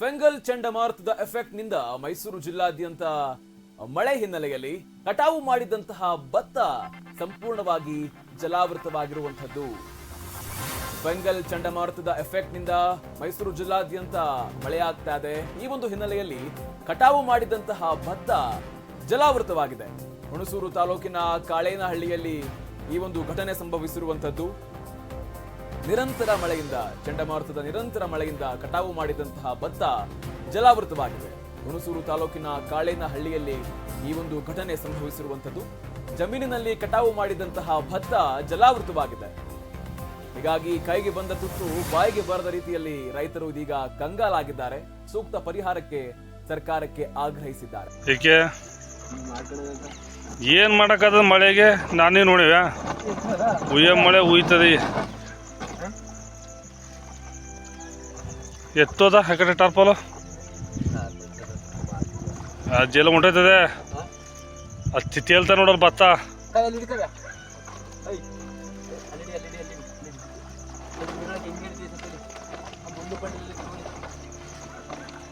ಫೆಂಗಲ್ ಚಂಡಮಾರುತದ ಎಫೆಕ್ಟ್ನಿಂದ ಮೈಸೂರು ಜಿಲ್ಲಾದ್ಯಂತ ಮಳೆ ಹಿನ್ನೆಲೆಯಲ್ಲಿ ಕಟಾವು ಮಾಡಿದಂತಹ ಭತ್ತ ಸಂಪೂರ್ಣವಾಗಿ ಜಲಾವೃತವಾಗಿರುವಂಥದ್ದು. ಬೆಂಗಲ್ ಚಂಡಮಾರುತದ ಎಫೆಕ್ಟ್ನಿಂದ ಮೈಸೂರು ಜಿಲ್ಲಾದ್ಯಂತ ಮಳೆಯಾಗ್ತಾ ಇದೆ. ಈ ಒಂದು ಹಿನ್ನೆಲೆಯಲ್ಲಿ ಕಟಾವು ಮಾಡಿದಂತಹ ಭತ್ತ ಜಲಾವೃತವಾಗಿದೆ. ಹುಣಸೂರು ತಾಲೂಕಿನ ಕಾಳೇನಹಳ್ಳಿಯಲ್ಲಿ ಈ ಒಂದು ಘಟನೆ ಸಂಭವಿಸಿರುವಂಥದ್ದು. ನಿರಂತರ ಮಳೆಯಿಂದ, ಚಂಡಮಾರುತದ ನಿರಂತರ ಮಳೆಯಿಂದ ಕಟಾವು ಮಾಡಿದಂತಹ ಭತ್ತ ಜಲಾವೃತವಾಗಿದೆ. ಹುಣಸೂರು ತಾಲೂಕಿನ ಕಾಳೇನಹಳ್ಳಿಯಲ್ಲಿ ಈ ಒಂದು ಘಟನೆ ಸಂಭವಿಸಿರುವಂಥದ್ದು. ಜಮೀನಿನಲ್ಲಿ ಕಟಾವು ಮಾಡಿದಂತಹ ಭತ್ತ ಜಲಾವೃತವಾಗಿದೆ. ಹೀಗಾಗಿ ಕೈಗೆ ಬಂದ ತುತ್ತು ಬಾಯಿಗೆ ಬರದ ರೀತಿಯಲ್ಲಿ ರೈತರು ಇದೀಗ ಕಂಗಾಲಾಗಿದ್ದಾರೆ. ಸೂಕ್ತ ಪರಿಹಾರಕ್ಕೆ ಸರ್ಕಾರಕ್ಕೆ ಆಗ್ರಹಿಸಿದ್ದಾರೆ. ಏನ್ ಮಾಡಕಾದ ಮಳೆಗೆ? ನಾನೇ ನೋಡಿವ ಉಯ್ಯ ಮಳೆ ಉಯ್ತದೆ. ಎತ್ತೋದ? ಆ ಕಡೆ ಟಾರ್ಪಲು? ಜಲ ಹೊಂಟೈತದೆ ಸ್ಥಿತಿ ತೇಲ್ತ ನೋಡ್ರ ಭತ್ತ.